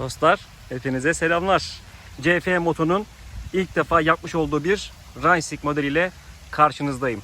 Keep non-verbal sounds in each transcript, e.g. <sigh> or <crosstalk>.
Dostlar hepinize selamlar. CF Moto'nun ilk defa yapmış olduğu bir Racing modeliyle karşınızdayım.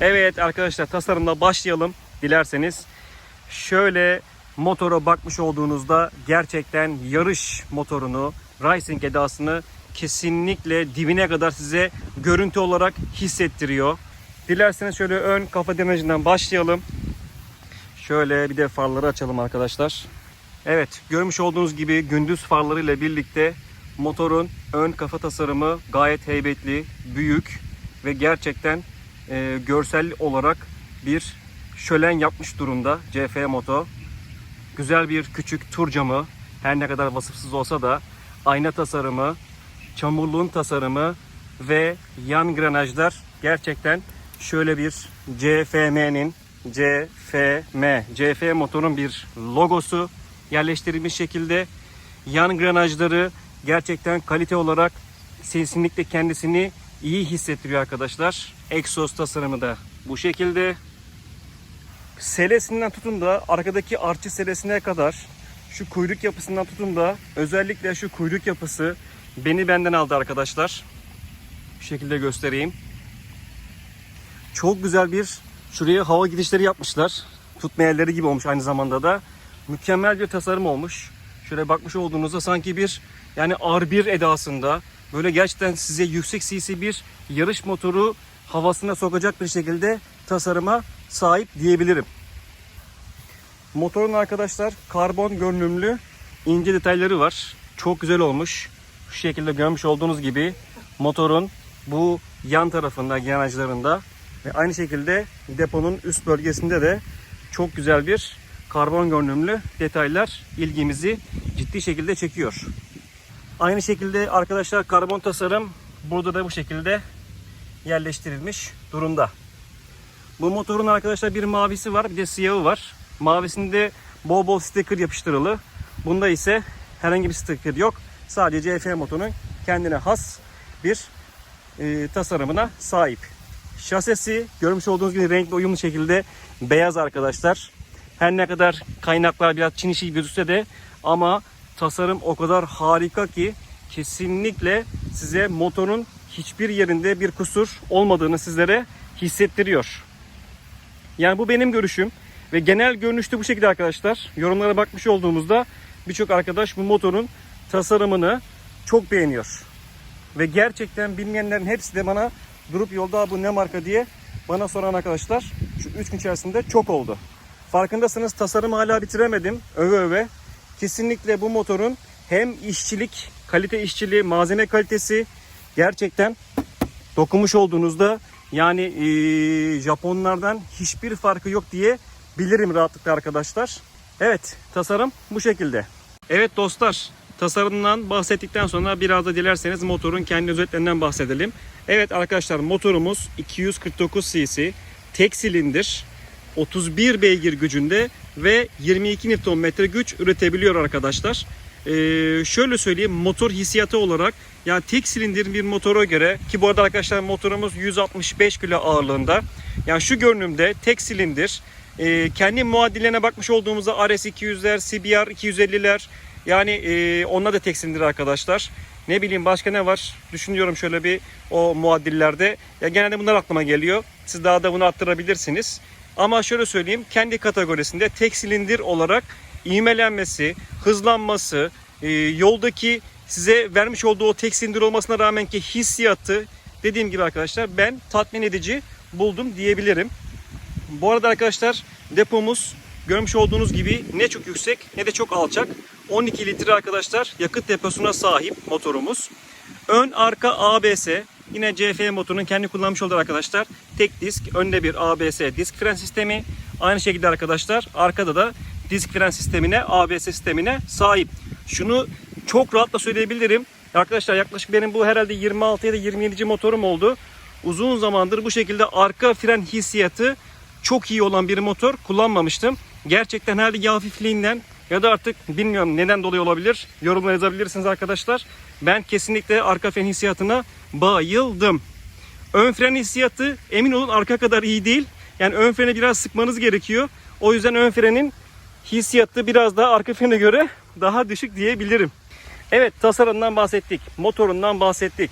Evet arkadaşlar tasarımla başlayalım dilerseniz. Şöyle motora bakmış olduğunuzda gerçekten yarış motorunu, racing edasını kesinlikle dibine kadar size görüntü olarak hissettiriyor. Dilerseniz şöyle ön kafa denajından başlayalım. Şöyle bir de farları açalım arkadaşlar. Evet görmüş olduğunuz gibi gündüz farlarıyla birlikte motorun ön kafa tasarımı gayet heybetli, büyük ve gerçekten e, görsel olarak bir şölen yapmış durumda CF Moto. Güzel bir küçük tur camı her ne kadar vasıfsız olsa da ayna tasarımı, çamurluğun tasarımı ve yan granajlar gerçekten şöyle bir CFM'nin CFM, CF motorun bir logosu yerleştirilmiş şekilde yan granajları gerçekten kalite olarak kesinlikle kendisini iyi hissettiriyor arkadaşlar. Exos tasarımı da bu şekilde. Selesinden tutun da arkadaki arçı selesine kadar şu kuyruk yapısından tutun da özellikle şu kuyruk yapısı beni benden aldı arkadaşlar. Bu şekilde göstereyim. Çok güzel bir şuraya hava gidişleri yapmışlar. Tutma yerleri gibi olmuş aynı zamanda da. Mükemmel bir tasarım olmuş. Şöyle bakmış olduğunuzda sanki bir yani R1 edasında böyle gerçekten size yüksek cc bir yarış motoru havasına sokacak bir şekilde tasarıma sahip diyebilirim. Motorun arkadaşlar karbon görünümlü ince detayları var. Çok güzel olmuş. Şu şekilde görmüş olduğunuz gibi motorun bu yan tarafında, yanajlarında ve aynı şekilde deponun üst bölgesinde de çok güzel bir karbon görünümlü detaylar ilgimizi ciddi şekilde çekiyor. Aynı şekilde arkadaşlar karbon tasarım burada da bu şekilde yerleştirilmiş durumda. Bu motorun arkadaşlar bir mavisi var bir de siyahı var. Mavisinde bol bol sticker yapıştırılı. Bunda ise herhangi bir sticker yok. Sadece CF motorunun kendine has bir e, tasarımına sahip. Şasesi görmüş olduğunuz gibi renkli uyumlu şekilde beyaz arkadaşlar. Her ne kadar kaynaklar biraz Çin işi gözükse de ama tasarım o kadar harika ki kesinlikle size motorun hiçbir yerinde bir kusur olmadığını sizlere hissettiriyor. Yani bu benim görüşüm ve genel görünüşte bu şekilde arkadaşlar. Yorumlara bakmış olduğumuzda birçok arkadaş bu motorun tasarımını çok beğeniyor. Ve gerçekten bilmeyenlerin hepsi de bana durup yolda bu ne marka diye bana soran arkadaşlar şu 3 gün içerisinde çok oldu. Farkındasınız tasarımı hala bitiremedim. Öve öve. Kesinlikle bu motorun hem işçilik, kalite işçiliği, malzeme kalitesi gerçekten dokunmuş olduğunuzda yani e, Japonlardan hiçbir farkı yok diye bilirim rahatlıkla arkadaşlar. Evet tasarım bu şekilde. Evet dostlar tasarımdan bahsettikten sonra biraz da dilerseniz motorun kendi özelliklerinden bahsedelim. Evet arkadaşlar motorumuz 249 cc tek silindir 31 beygir gücünde ve 22 Nm güç üretebiliyor arkadaşlar. Ee, şöyle söyleyeyim motor hissiyatı olarak yani tek silindir bir motora göre ki bu arada arkadaşlar motorumuz 165 kilo ağırlığında. Yani şu görünümde tek silindir e, kendi muadillerine bakmış olduğumuzda RS200'ler, CBR 250'ler yani e, onlar da tek silindir arkadaşlar. Ne bileyim başka ne var düşünüyorum şöyle bir o muadillerde. Ya genelde bunlar aklıma geliyor. Siz daha da bunu arttırabilirsiniz. Ama şöyle söyleyeyim kendi kategorisinde tek silindir olarak ivmelenmesi, hızlanması, e, yoldaki size vermiş olduğu o tek silindir olmasına rağmen ki hissiyatı dediğim gibi arkadaşlar ben tatmin edici buldum diyebilirim. Bu arada arkadaşlar depomuz görmüş olduğunuz gibi ne çok yüksek ne de çok alçak. 12 litre arkadaşlar yakıt deposuna sahip motorumuz. Ön arka ABS yine CF motorunun kendi kullanmış olduğu arkadaşlar tek disk önde bir ABS disk fren sistemi. Aynı şekilde arkadaşlar arkada da disk fren sistemine ABS sistemine sahip. Şunu çok rahatla söyleyebilirim. Arkadaşlar yaklaşık benim bu herhalde 26 ya da 27. motorum oldu. Uzun zamandır bu şekilde arka fren hissiyatı çok iyi olan bir motor kullanmamıştım. Gerçekten herhalde yağ hafifliğinden ya da artık bilmiyorum neden dolayı olabilir. Yorumlar yazabilirsiniz arkadaşlar. Ben kesinlikle arka fren hissiyatına bayıldım. Ön fren hissiyatı emin olun arka kadar iyi değil. Yani ön freni biraz sıkmanız gerekiyor. O yüzden ön frenin hissiyatı biraz daha arka frene göre daha düşük diyebilirim. Evet tasarımdan bahsettik. Motorundan bahsettik.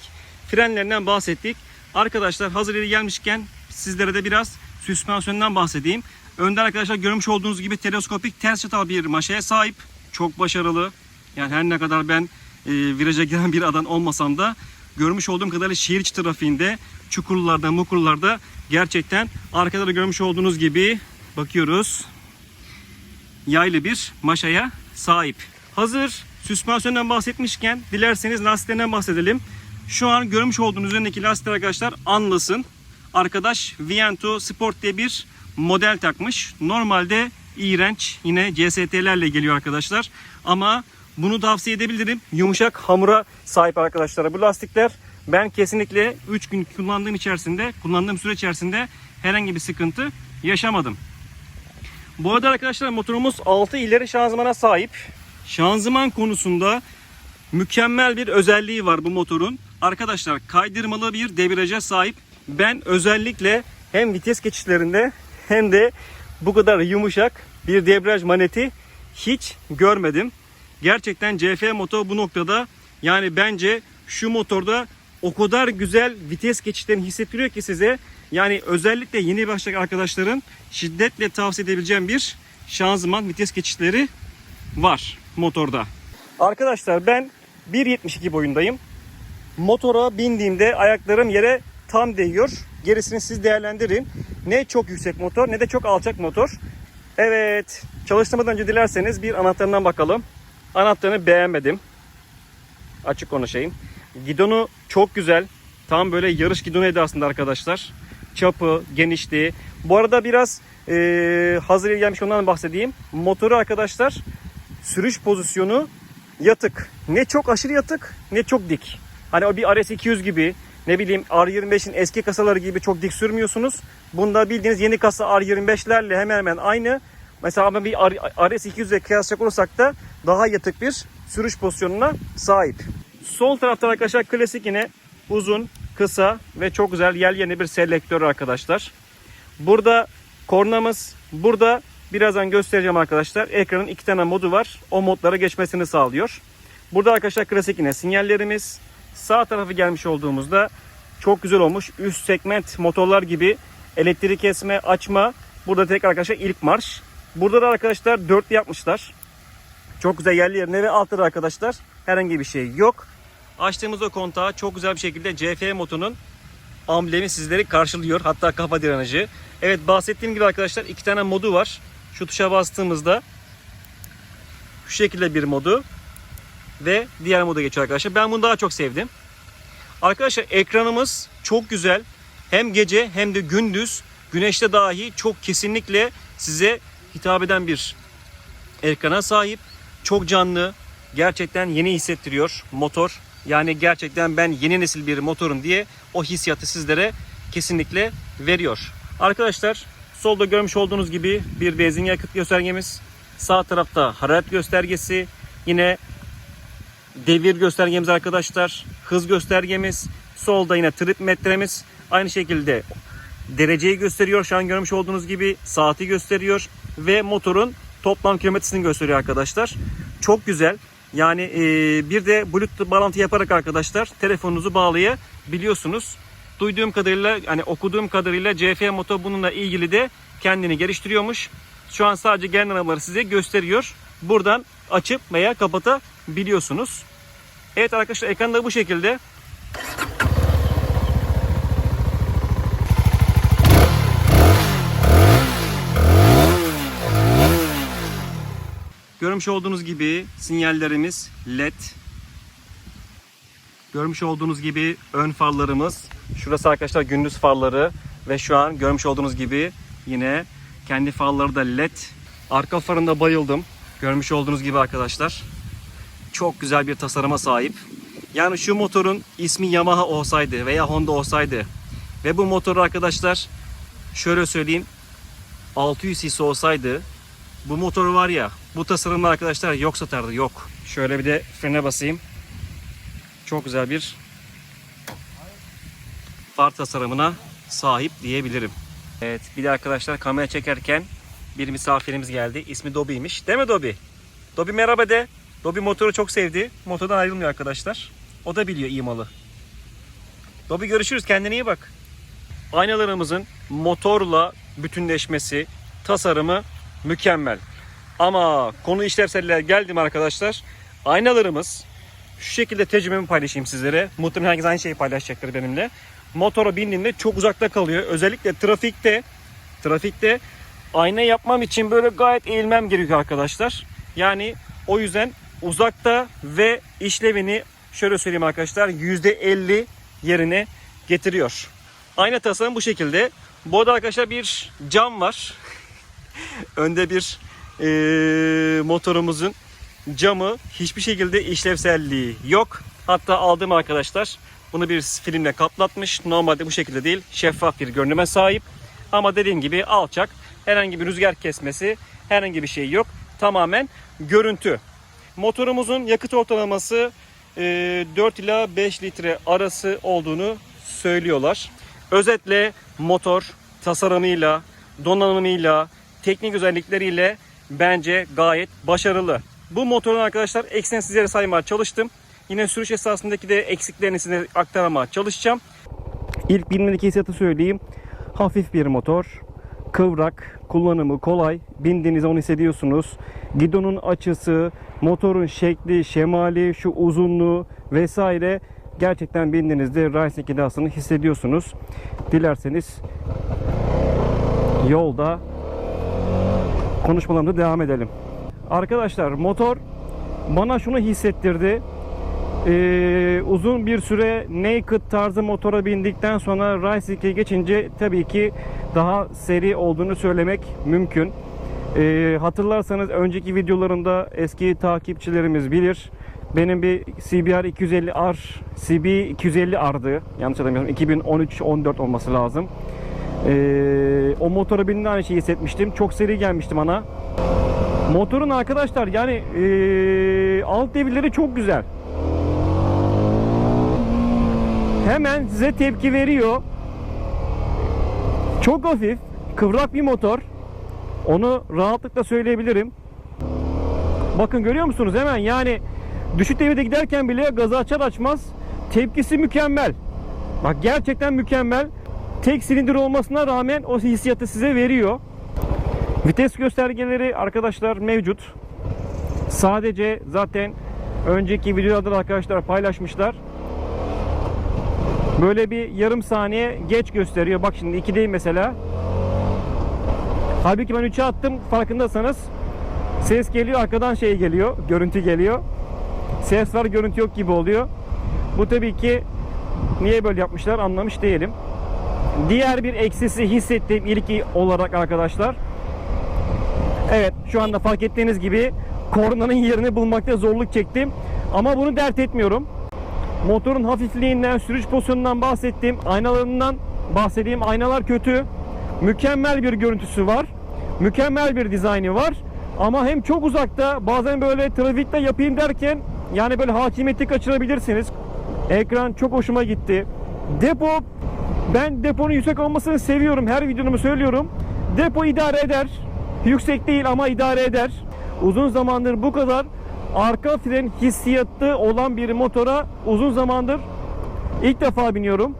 Frenlerinden bahsettik. Arkadaşlar hazır yeri gelmişken sizlere de biraz süspansiyondan bahsedeyim. Önden arkadaşlar görmüş olduğunuz gibi teleskopik ters çatal bir maşaya sahip. Çok başarılı. Yani her ne kadar ben e, viraja giren bir adam olmasam da görmüş olduğum kadarıyla şehir içi trafiğinde çukurlarda, mukurlarda gerçekten arkada da görmüş olduğunuz gibi bakıyoruz yaylı bir maşaya sahip. Hazır süspansiyondan bahsetmişken dilerseniz lastiklerinden bahsedelim. Şu an görmüş olduğunuz üzerindeki lastikler arkadaşlar Anlas'ın. Arkadaş Viento Sport diye bir model takmış. Normalde iğrenç yine CST'lerle geliyor arkadaşlar. Ama bunu tavsiye edebilirim. Yumuşak hamura sahip arkadaşlara bu lastikler. Ben kesinlikle 3 gün kullandığım içerisinde, kullandığım süre içerisinde herhangi bir sıkıntı yaşamadım. Bu arada arkadaşlar motorumuz 6 ileri şanzımana sahip. Şanzıman konusunda mükemmel bir özelliği var bu motorun. Arkadaşlar kaydırmalı bir debriyaja sahip. Ben özellikle hem vites geçişlerinde hem de bu kadar yumuşak bir debriyaj maneti hiç görmedim. Gerçekten CF motor bu noktada yani bence şu motorda o kadar güzel vites geçişlerini hissettiriyor ki size. Yani özellikle yeni başlayacak arkadaşların şiddetle tavsiye edebileceğim bir şanzıman vites geçişleri var motorda. Arkadaşlar ben 1.72 boyundayım. Motora bindiğimde ayaklarım yere tam değiyor. Gerisini siz değerlendirin. Ne çok yüksek motor ne de çok alçak motor. Evet çalıştırmadan önce dilerseniz bir anahtarından bakalım. Anahtarını beğenmedim. Açık konuşayım. Gidonu çok güzel. Tam böyle yarış gidonu edasında arkadaşlar. Çapı, genişliği. Bu arada biraz e, hazır gelmiş ondan bahsedeyim. Motoru arkadaşlar sürüş pozisyonu yatık. Ne çok aşırı yatık ne çok dik. Hani o bir RS200 gibi ne bileyim R25'in eski kasaları gibi çok dik sürmüyorsunuz. Bunda bildiğiniz yeni kasa R25'lerle hemen hemen aynı. Mesela ama bir RS200 ile kıyaslayacak olursak da daha yatık bir sürüş pozisyonuna sahip. Sol tarafta arkadaşlar klasik yine uzun, kısa ve çok güzel yel yeni bir selektör arkadaşlar. Burada kornamız, burada birazdan göstereceğim arkadaşlar. Ekranın iki tane modu var. O modlara geçmesini sağlıyor. Burada arkadaşlar klasik yine sinyallerimiz. Sağ tarafı gelmiş olduğumuzda çok güzel olmuş. Üst segment motorlar gibi elektrik kesme, açma. Burada tek arkadaşlar ilk marş. Burada da arkadaşlar dörtlü yapmışlar. Çok güzel yerli yerine ve altta da arkadaşlar herhangi bir şey yok. Açtığımız o kontağı çok güzel bir şekilde CF motorunun amblemi sizleri karşılıyor. Hatta kafa direneci. Evet bahsettiğim gibi arkadaşlar iki tane modu var. Şu tuşa bastığımızda şu şekilde bir modu ve diğer moda geçiyor arkadaşlar. Ben bunu daha çok sevdim. Arkadaşlar ekranımız çok güzel. Hem gece hem de gündüz güneşte dahi çok kesinlikle size hitap eden bir ekrana sahip. Çok canlı. Gerçekten yeni hissettiriyor motor. Yani gerçekten ben yeni nesil bir motorum diye o hissiyatı sizlere kesinlikle veriyor. Arkadaşlar solda görmüş olduğunuz gibi bir benzin yakıt göstergemiz. Sağ tarafta hararet göstergesi. Yine devir göstergemiz arkadaşlar. Hız göstergemiz. Solda yine trip metremiz. Aynı şekilde dereceyi gösteriyor. Şu an görmüş olduğunuz gibi saati gösteriyor. Ve motorun toplam kilometresini gösteriyor arkadaşlar. Çok güzel. Yani e, bir de Bluetooth bağlantı yaparak arkadaşlar telefonunuzu bağlayabiliyorsunuz. Duyduğum kadarıyla hani okuduğum kadarıyla CF Moto bununla ilgili de kendini geliştiriyormuş. Şu an sadece gelen arabaları size gösteriyor. Buradan açıp veya kapatabiliyorsunuz. Evet arkadaşlar ekranda bu şekilde. Görmüş olduğunuz gibi sinyallerimiz led. Görmüş olduğunuz gibi ön farlarımız. Şurası arkadaşlar gündüz farları ve şu an görmüş olduğunuz gibi yine kendi farları da led. Arka farında bayıldım. Görmüş olduğunuz gibi arkadaşlar. Çok güzel bir tasarıma sahip. Yani şu motorun ismi Yamaha olsaydı veya Honda olsaydı ve bu motoru arkadaşlar şöyle söyleyeyim 600 cc olsaydı bu motor var ya bu tasarımla arkadaşlar yok satardı yok. Şöyle bir de frene basayım. Çok güzel bir far tasarımına sahip diyebilirim. Evet bir de arkadaşlar kamera çekerken bir misafirimiz geldi. İsmi Dobi'ymiş. Değil mi Dobi? Dobi merhaba de. Dobi motoru çok sevdi. Motordan ayrılmıyor arkadaşlar. O da biliyor iyi malı. Dobi görüşürüz. Kendine iyi bak. Aynalarımızın motorla bütünleşmesi, tasarımı mükemmel. Ama konu işlevselliğe geldim arkadaşlar. Aynalarımız şu şekilde tecrübemi paylaşayım sizlere. Muhtemelen herkes aynı şeyi paylaşacaktır benimle. Motora bindiğinde çok uzakta kalıyor. Özellikle trafikte trafikte ayna yapmam için böyle gayet eğilmem gerekiyor arkadaşlar. Yani o yüzden uzakta ve işlevini şöyle söyleyeyim arkadaşlar %50 yerine getiriyor. Ayna tasarım bu şekilde. Bu arada arkadaşlar bir cam var. <laughs> Önde bir eee, motorumuzun camı hiçbir şekilde işlevselliği yok. Hatta aldım arkadaşlar. Bunu bir filmle kaplatmış. Normalde bu şekilde değil. Şeffaf bir görünüme sahip. Ama dediğim gibi alçak. Herhangi bir rüzgar kesmesi, herhangi bir şey yok. Tamamen görüntü. Motorumuzun yakıt ortalaması e, 4 ila 5 litre arası olduğunu söylüyorlar. Özetle motor tasarımıyla, donanımıyla, teknik özellikleriyle bence gayet başarılı. Bu motorun arkadaşlar eksiğini sizlere saymaya çalıştım. Yine sürüş esasındaki de eksiklerini size aktarmaya çalışacağım. İlk bilmedeki hissiyatı söyleyeyim. Hafif bir motor. Kıvrak, kullanımı kolay. Bindiğinizde onu hissediyorsunuz. Gidonun açısı, motorun şekli, şemali, şu uzunluğu vesaire gerçekten bindiğinizde Racing edasını hissediyorsunuz. Dilerseniz yolda konuşmalarımıza devam edelim. Arkadaşlar motor bana şunu hissettirdi. Ee, uzun bir süre naked tarzı motora bindikten sonra Racing'e geçince tabii ki daha seri olduğunu söylemek mümkün. Ee, hatırlarsanız önceki videolarımda eski takipçilerimiz bilir. Benim bir CBR 250R, CB 250R'dı. Yanlış hatırlamıyorsam 2013-14 olması lazım. Ee, o motora bindiğinde aynı şeyi hissetmiştim. Çok seri gelmişti bana. Motorun arkadaşlar yani ee, alt devirleri çok güzel. Hemen size tepki veriyor. Çok hafif, kıvrak bir motor. Onu rahatlıkla söyleyebilirim. Bakın görüyor musunuz hemen yani düşük devirde giderken bile gazı açar açmaz tepkisi mükemmel. Bak gerçekten mükemmel. Tek silindir olmasına rağmen o hissiyatı size veriyor. Vites göstergeleri arkadaşlar mevcut. Sadece zaten önceki videolarda da arkadaşlar paylaşmışlar. Böyle bir yarım saniye geç gösteriyor. Bak şimdi 2'deyim mesela. Halbuki ben 3'e attım farkındaysanız. Ses geliyor arkadan şey geliyor. Görüntü geliyor. Ses var görüntü yok gibi oluyor. Bu tabii ki niye böyle yapmışlar anlamış değilim. Diğer bir eksisi hissettiğim ilki olarak arkadaşlar. Evet şu anda fark ettiğiniz gibi kornanın yerini bulmakta zorluk çektim. Ama bunu dert etmiyorum. Motorun hafifliğinden, sürüş pozisyonundan bahsettim. Aynalarından bahsedeyim. Aynalar kötü. Mükemmel bir görüntüsü var. Mükemmel bir dizaynı var. Ama hem çok uzakta bazen böyle trafikte yapayım derken yani böyle hakimiyeti kaçırabilirsiniz. Ekran çok hoşuma gitti. Depo ben deponun yüksek olmasını seviyorum. Her videomu söylüyorum. Depo idare eder. Yüksek değil ama idare eder. Uzun zamandır bu kadar arka fren hissiyatı olan bir motora uzun zamandır ilk defa biniyorum.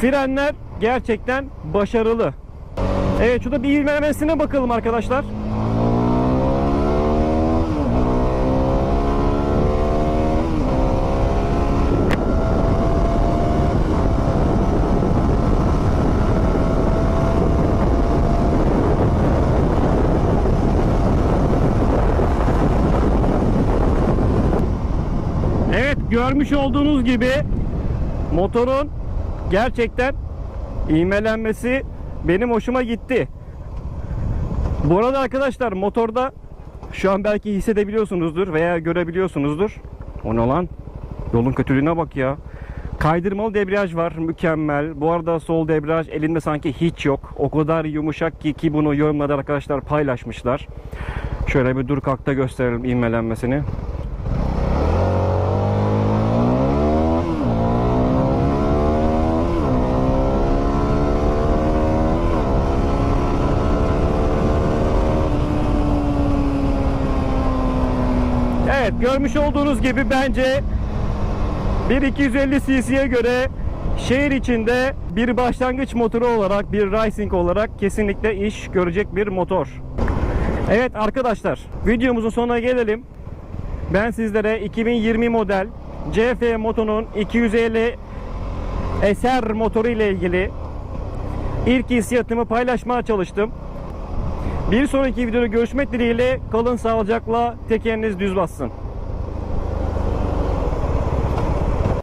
Frenler gerçekten başarılı. Evet şurada bir ivmelemesine bakalım arkadaşlar. Görmüş olduğunuz gibi motorun gerçekten ivmelenmesi benim hoşuma gitti. Bu arada arkadaşlar motorda şu an belki hissedebiliyorsunuzdur veya görebiliyorsunuzdur. O ne lan? Yolun kötülüğüne bak ya. Kaydırmalı debriyaj var mükemmel. Bu arada sol debriyaj elinde sanki hiç yok. O kadar yumuşak ki ki bunu yorumlarda arkadaşlar paylaşmışlar. Şöyle bir dur kalkta gösterelim ivmelenmesini. Evet görmüş olduğunuz gibi bence bir 250 cc'ye göre şehir içinde bir başlangıç motoru olarak bir racing olarak kesinlikle iş görecek bir motor. Evet arkadaşlar videomuzun sonuna gelelim. Ben sizlere 2020 model CF Moto'nun 250 SR motoru ile ilgili ilk hissiyatımı paylaşmaya çalıştım. Bir sonraki videoda görüşmek dileğiyle kalın sağlıcakla tekeriniz düz bassın.